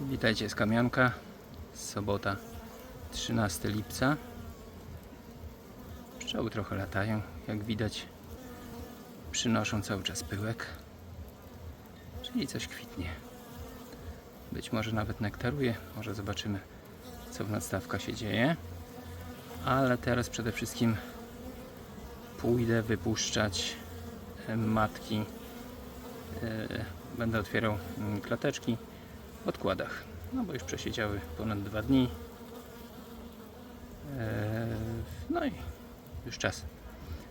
Witajcie z Kamionka. Sobota 13 lipca. Pszczoły trochę latają, jak widać. Przynoszą cały czas pyłek. Czyli coś kwitnie. Być może nawet nektaruje. Może zobaczymy, co w nadstawkach się dzieje. Ale teraz przede wszystkim pójdę wypuszczać e, matki. E, Będę otwierał mm, klateczki odkładach. No bo już przesiedziały ponad dwa dni. Eee, No i już czas.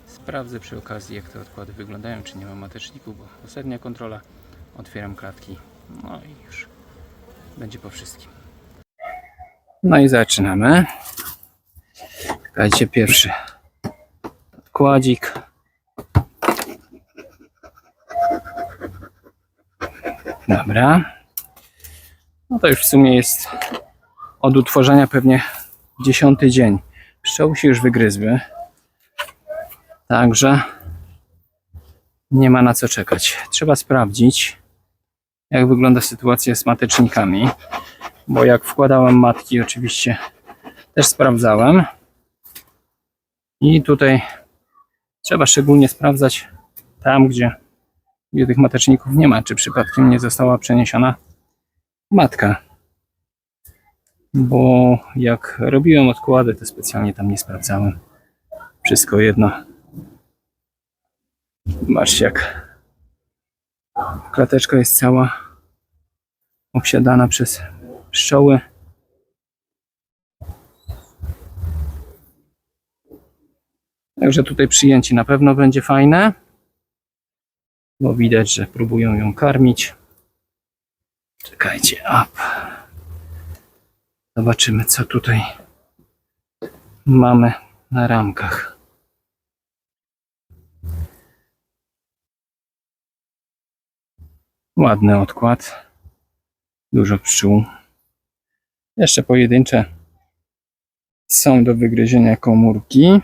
Sprawdzę przy okazji, jak te odkłady wyglądają, czy nie ma mateczników, bo ostatnia kontrola. Otwieram klatki. No i już będzie po wszystkim. No i zaczynamy. Czekajcie, pierwszy odkładzik. Dobra. No to już w sumie jest od utworzenia pewnie dziesiąty dzień. Pszczoły się już wygryzły. Także nie ma na co czekać. Trzeba sprawdzić, jak wygląda sytuacja z matecznikami. Bo jak wkładałem matki, oczywiście też sprawdzałem. I tutaj trzeba szczególnie sprawdzać tam, gdzie, gdzie tych mateczników nie ma, czy przypadkiem nie została przeniesiona matka. Bo jak robiłem odkłady, to specjalnie tam nie sprawdzałem. Wszystko jedno. Zobaczcie jak klateczka jest cała obsiadana przez pszczoły. Także tutaj przyjęcie na pewno będzie fajne, bo widać, że próbują ją karmić. Czekajcie, up. Zobaczymy, co tutaj mamy na ramkach. Ładny odkład. Dużo pszczół. Jeszcze pojedyncze są do wygryzienia komórki,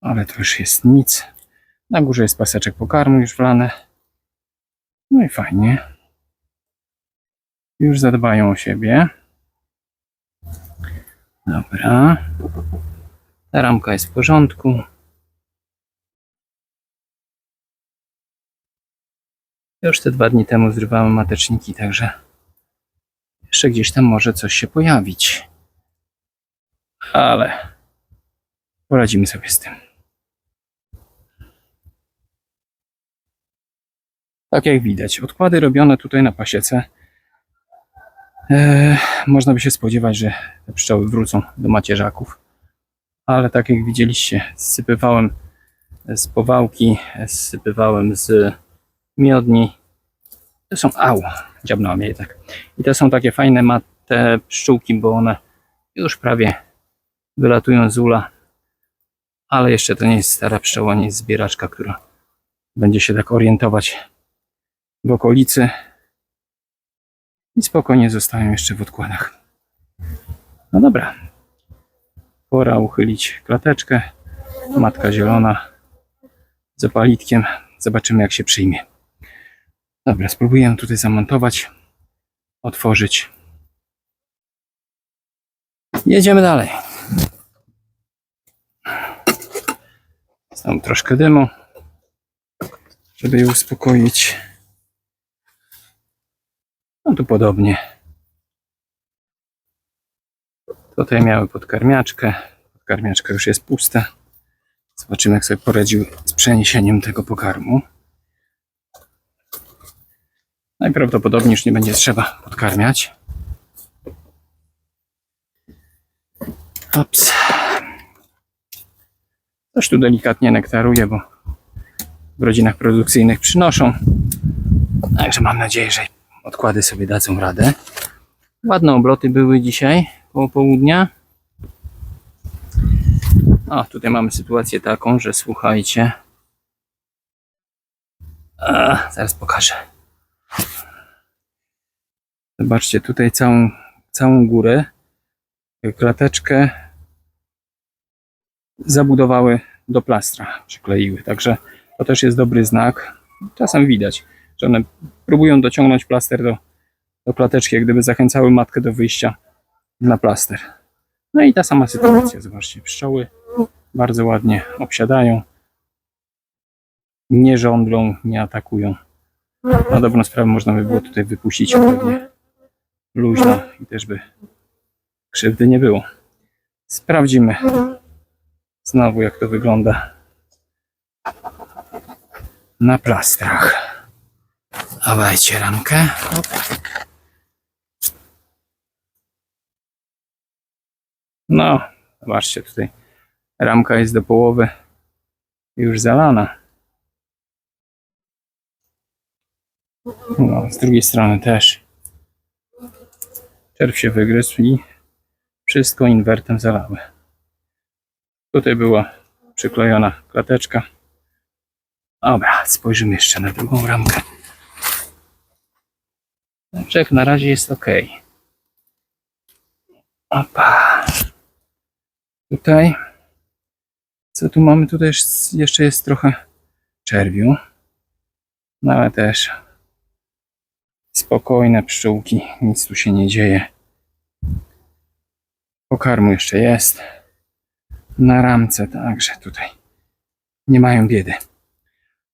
ale to już jest nic. Na górze jest paseczek pokarmu już wlane. No i fajnie już zadbają o siebie. Dobra. Ta ramka jest w porządku. Już te dwa dni temu zrywałem mateczniki, także jeszcze gdzieś tam może coś się pojawić. Ale poradzimy sobie z tym. Tak jak widać, odkłady robione tutaj na pasiece E, można by się spodziewać, że te pszczoły wrócą do macierzaków. Ale tak jak widzieliście, zsypywałem z powałki, zsypywałem z miodni. To są, au, dziabnęła mnie tak. I to są takie fajne ma te pszczółki, bo one już prawie wylatują z ula. Ale jeszcze to nie jest stara pszczoła, nie jest zbieraczka, która będzie się tak orientować w okolicy i spokojnie zostają jeszcze w odkładach. No dobra. Pora uchylić klateczkę. Matka zielona z opalitkiem. Zobaczymy jak się przyjmie. Dobra, spróbuję tutaj zamontować, otworzyć. Jedziemy dalej. Tam troszkę dymu, żeby je uspokoić. No tu podobnie. Tutaj miały podkarmiaczkę. Podkarmiaczka już jest pusta. Zobaczymy, jak sobie poradził z przeniesieniem tego pokarmu. Najprawdopodobniej już nie będzie trzeba podkarmiać. Ops. Coś tu delikatnie nektaruje, bo w rodzinach produkcyjnych przynoszą. Także mam nadzieję, że odkłady sobie dadzą radę. Ładne obloty były dzisiaj koło południa. O, tutaj mamy sytuację taką, że słuchajcie. A, zaraz pokażę. Zobaczcie, tutaj całą, całą górę, klateczkę zabudowały do plastra, przykleiły. Także to też jest dobry znak. Czasem widać że one próbują dociągnąć plaster do, do klateczki, jak gdyby zachęcały matkę do wyjścia na plaster. No i ta sama sytuacja, zobaczcie, pszczoły bardzo ładnie obsiadają, nie żądlą, nie atakują. Na dobrą sprawę można by było tutaj wypuścić pewnie luźno i też by krzywdy nie było. Sprawdzimy znowu jak to wygląda na plastrach. Dawajcie ramkę. Hop. No, zobaczcie tutaj. Ramka jest do połowy już zalana. No, z drugiej strony też. Czerw się wygryzł i wszystko inwertem zalały. Tutaj była przyklejona klateczka. Dobra, spojrzymy jeszcze na drugą ramkę. Także jak na razie jest ok. Opa. Tutaj. Co tu mamy? Tutaj jeszcze jest trochę czerwiu. No ale też spokojne pszczółki. Nic tu się nie dzieje. Pokarmu jeszcze jest. Na ramce także tutaj. Nie mają biedy.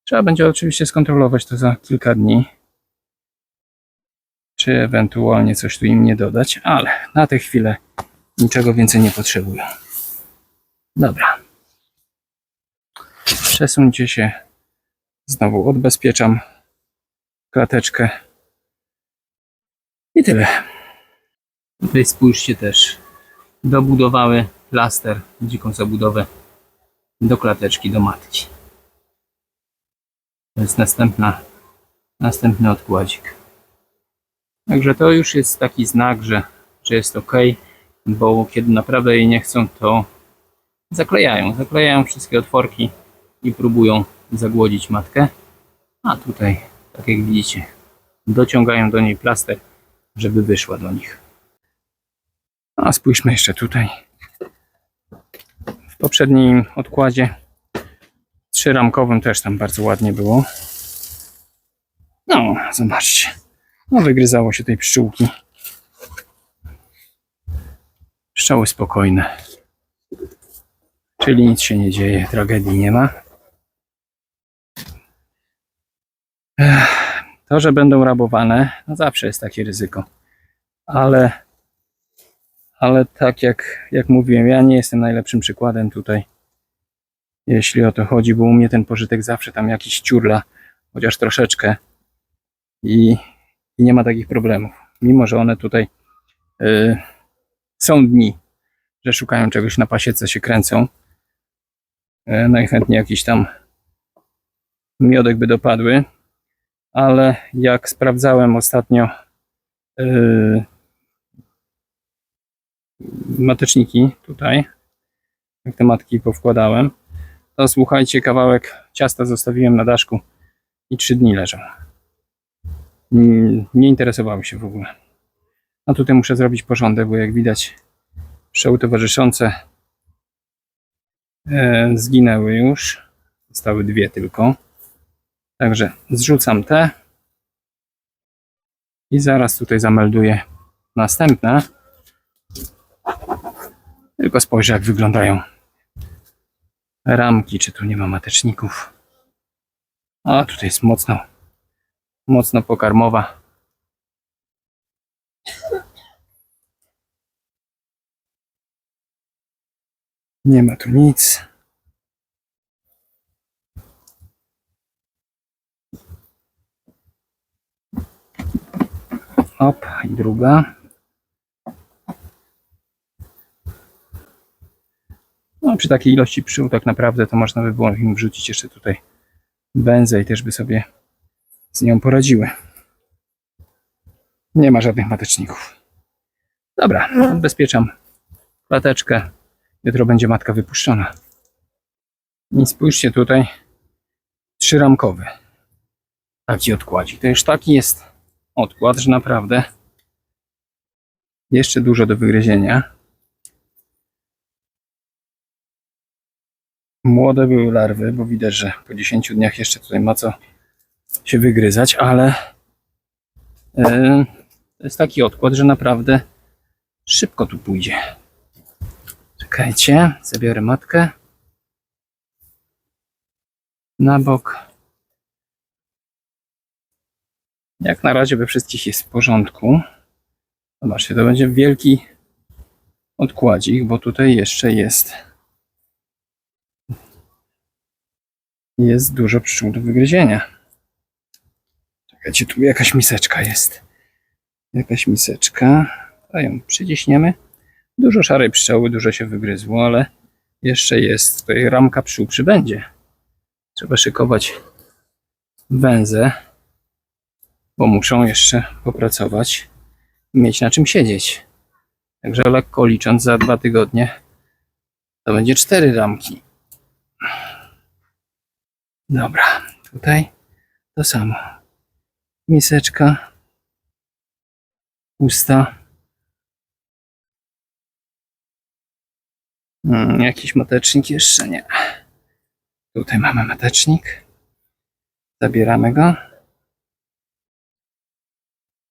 Trzeba będzie oczywiście skontrolować to za kilka dni. Czy ewentualnie coś tu im nie dodać, ale na tę chwilę niczego więcej nie potrzebują. Dobra. Przesuńcie się. Znowu odbezpieczam klateczkę. I tyle. Tutaj spójrzcie też. Dobudowały plaster, dziką zabudowę do klateczki, do matki. To jest następna, następny odkładzik. Także to już jest taki znak, że, że jest ok, bo kiedy naprawdę jej nie chcą, to zaklejają. Zaklejają wszystkie otworki i próbują zagłodzić matkę. A tutaj, tak jak widzicie, dociągają do niej plaster, żeby wyszła do nich. A spójrzmy jeszcze tutaj. W poprzednim odkładzie trzyramkowym też tam bardzo ładnie było. No, zobaczcie. No, wygryzało się tej pszczółki. Pszczoły spokojne. Czyli nic się nie dzieje, tragedii nie ma. To, że będą rabowane, no zawsze jest takie ryzyko. Ale, ale tak jak, jak mówiłem, ja nie jestem najlepszym przykładem tutaj, jeśli o to chodzi, bo u mnie ten pożytek zawsze tam jakiś ciurla, chociaż troszeczkę i, i nie ma takich problemów. Mimo, że one tutaj y, są dni, że szukają czegoś na pasiece, się kręcą. Y, najchętniej jakiś tam miodek by dopadły, ale jak sprawdzałem ostatnio y, mateczniki tutaj, jak te matki powkładałem, to słuchajcie, kawałek ciasta zostawiłem na daszku i trzy dni leżał. Nie interesowały się w ogóle. A tutaj muszę zrobić porządek, bo jak widać, pszczoły towarzyszące e, zginęły już. Zostały dwie tylko. Także zrzucam te i zaraz tutaj zamelduję następne. Tylko spojrzę, jak wyglądają ramki, czy tu nie ma mateczników. A tutaj jest mocno, mocno pokarmowa. Nie ma tu nic. Op, i druga. No, przy takiej ilości pszczół tak naprawdę to można by było im wrzucić jeszcze tutaj benzę i też by sobie z nią poradziły. Nie ma żadnych mateczników. Dobra, odbezpieczam klateczkę. Jutro będzie matka wypuszczona. I spójrzcie tutaj, trzyramkowy. Taki odkładzik. To już taki jest odkład, że naprawdę jeszcze dużo do wygryzienia. Młode były larwy, bo widać, że po 10 dniach jeszcze tutaj ma co się wygryzać, ale yy, To jest taki odkład, że naprawdę szybko tu pójdzie. Czekajcie, zabiorę matkę. Na bok. Jak na razie we wszystkich jest w porządku. Zobaczcie, to będzie wielki odkładzik, bo tutaj jeszcze jest jest dużo pszczół do wygryzienia. Czekajcie, tu jakaś miseczka jest. Jakaś miseczka. A ją przyciśniemy. Dużo szarej pszczoły, dużo się wygryzło, ale jeszcze jest tutaj ramka pszczół przybędzie. Trzeba szykować węzę, bo muszą jeszcze popracować mieć na czym siedzieć. Także lekko licząc, za dwa tygodnie to będzie cztery ramki. Dobra, tutaj to samo. Miseczka pusta. Mm, jakiś matecznik jeszcze nie. Tutaj mamy matecznik. Zabieramy go.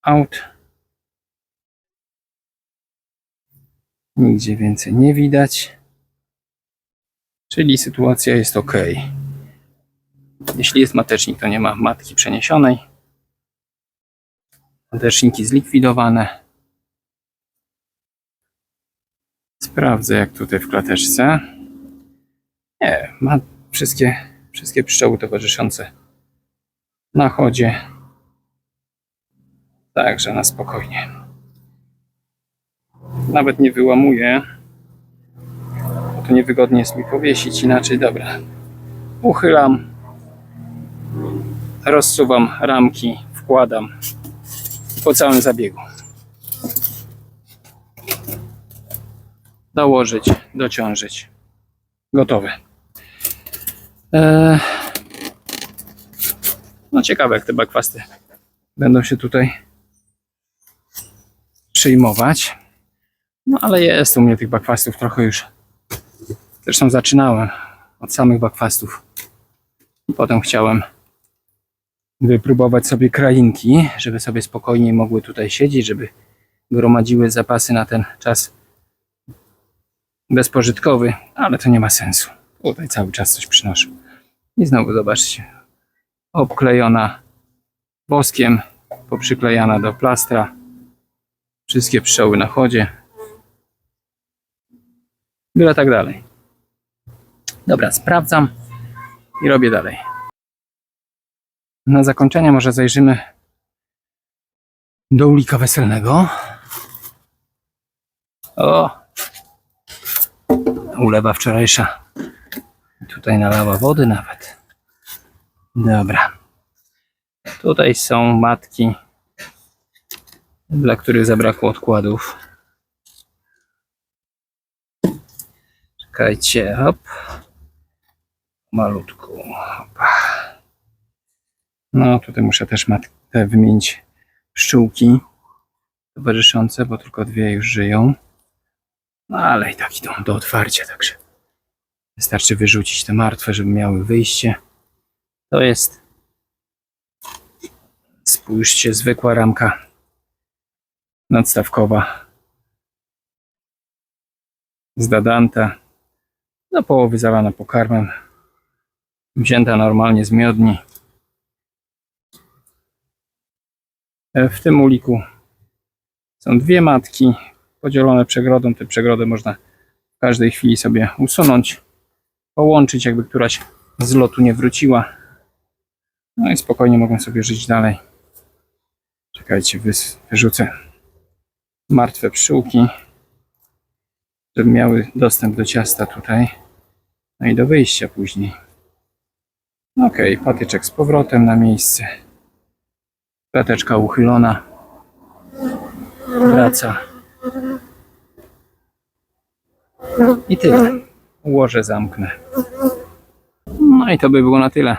Out. Nigdzie więcej nie widać. Czyli sytuacja jest ok. Jeśli jest matecznik, to nie ma matki przeniesionej. Mateczniki zlikwidowane. Sprawdzę, jak tutaj w klateczce. Nie, ma wszystkie, wszystkie pszczoły towarzyszące na chodzie. Także na spokojnie. Nawet nie wyłamuję, bo to niewygodnie jest mi powiesić inaczej. Dobra. Uchylam, rozsuwam ramki, wkładam po całym zabiegu. Dołożyć, dociążyć. Gotowe. Eee, no ciekawe, jak te bakwasty będą się tutaj przyjmować. No ale jest u mnie tych bakwastów trochę już. Zresztą zaczynałem od samych bakwastów. Potem chciałem wypróbować sobie krainki, żeby sobie spokojniej mogły tutaj siedzieć, żeby gromadziły zapasy na ten czas bezpożytkowy, ale to nie ma sensu. Tutaj cały czas coś przynoszę. I znowu zobaczcie, obklejona woskiem, poprzyklejana do plastra. Wszystkie pszczoły na chodzie. Byle tak dalej. Dobra, sprawdzam i robię dalej. Na zakończenie może zajrzymy do ulika weselnego. O! Ulewa wczorajsza. Tutaj nalała wody nawet. Dobra. Tutaj są matki, dla których zabrakło odkładów. Czekajcie, hop. Malutku. Hopa. No, tutaj muszę też matkę wymienić pszczółki towarzyszące, bo tylko dwie już żyją. No, ale i tak idą do otwarcia, także wystarczy wyrzucić te martwe, żeby miały wyjście. To jest, spójrzcie, zwykła ramka nadstawkowa z dadanta, do połowy zalana pokarmem, wzięta normalnie z miodni. E, W tym uliku są dwie matki podzielone przegrodą. Te przegrody można w każdej chwili sobie usunąć, połączyć, jakby któraś z lotu nie wróciła. No i spokojnie mogą sobie żyć dalej. Czekajcie, wyrzucę martwe pszczółki, żeby miały dostęp do ciasta tutaj. No i do wyjścia później. Ok, patyczek z powrotem na miejsce. Klateczka uchylona. Wraca. I tyle. Ułożę, zamknę. No i to by było na tyle.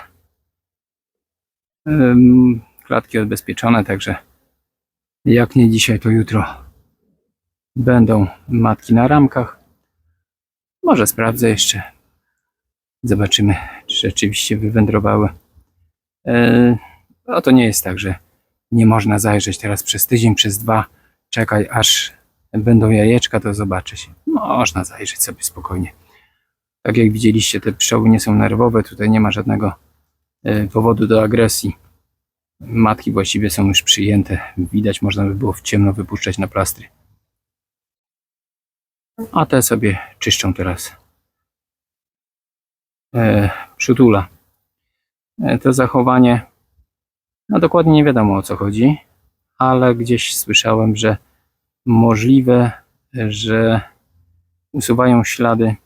Klatki odbezpieczone, także jak nie dzisiaj, to jutro będą matki na ramkach. Może sprawdzę jeszcze. Zobaczymy, czy rzeczywiście wywędrowały. No to nie jest tak, że Nie można zajrzeć teraz przez tydzień, przez dwa. Czekaj, aż będą jajeczka, to zobaczy się. Można zajrzeć sobie spokojnie. Tak jak widzieliście, te pszczoły nie są nerwowe, tutaj nie ma żadnego e, powodu do agresji. Matki właściwie są już przyjęte. Widać, można by było w ciemno wypuszczać na plastry. A te sobie czyszczą teraz e, przytula. E, to zachowanie, no dokładnie nie wiadomo o co chodzi, ale gdzieś słyszałem, że możliwe, że usuwają ślady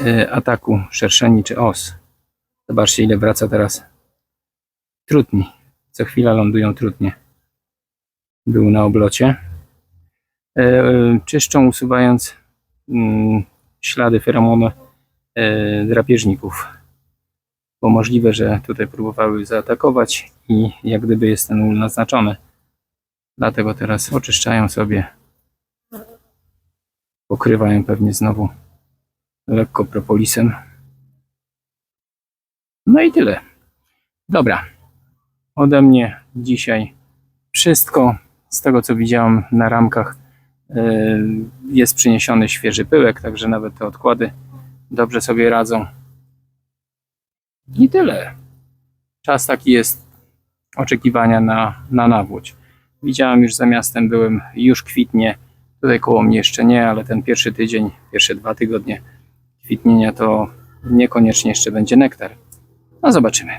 e, ataku szerszeni czy os. Zobaczcie, ile wraca teraz trutni. Co chwila lądują trutnie. Był na oblocie. E, czyszczą, usuwając mm, ślady feromonu e, drapieżników. Bo możliwe, że tutaj próbowały zaatakować i jak gdyby jest ten ul naznaczony. Dlatego teraz oczyszczają sobie. Pokrywają pewnie znowu lekko propolisem. No i tyle. Dobra. Ode mnie dzisiaj wszystko. Z tego co widziałem na ramkach yy, jest przyniesiony świeży pyłek, także nawet te odkłady dobrze sobie radzą. I tyle. Czas taki jest oczekiwania na, na nawódź. Widziałem już za miastem, byłem już kwitnie. Tutaj koło mnie jeszcze nie, ale ten pierwszy tydzień, pierwsze dwa tygodnie kwitnienia to niekoniecznie jeszcze będzie nektar. No zobaczymy.